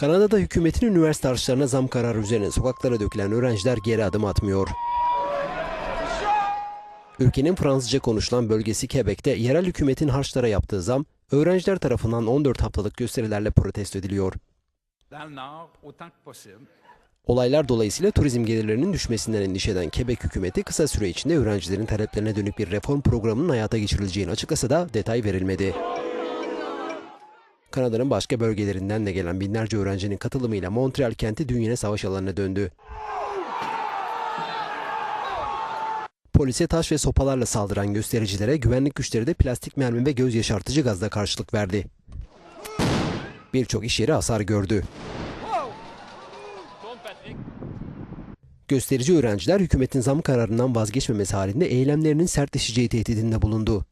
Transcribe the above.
Kanada'da hükümetin üniversite harçlarına zam kararı üzerine sokaklara dökülen öğrenciler geri adım atmıyor. Ülkenin Fransızca konuşulan bölgesi Quebec'te yerel hükümetin harçlara yaptığı zam, öğrenciler tarafından 14 haftalık gösterilerle protesto ediliyor. Olaylar dolayısıyla turizm gelirlerinin düşmesinden endişe eden Quebec hükümeti kısa süre içinde öğrencilerin taleplerine dönük bir reform programının hayata geçirileceğini açıklasa da detay verilmedi. Kanada'nın başka bölgelerinden de gelen binlerce öğrencinin katılımıyla Montreal kenti dün yine savaş alanına döndü. Polise taş ve sopalarla saldıran göstericilere güvenlik güçleri de plastik mermi ve göz yaşartıcı gazla karşılık verdi. Birçok iş yeri hasar gördü. Gösterici öğrenciler hükümetin zam kararından vazgeçmemesi halinde eylemlerinin sertleşeceği tehdidinde bulundu.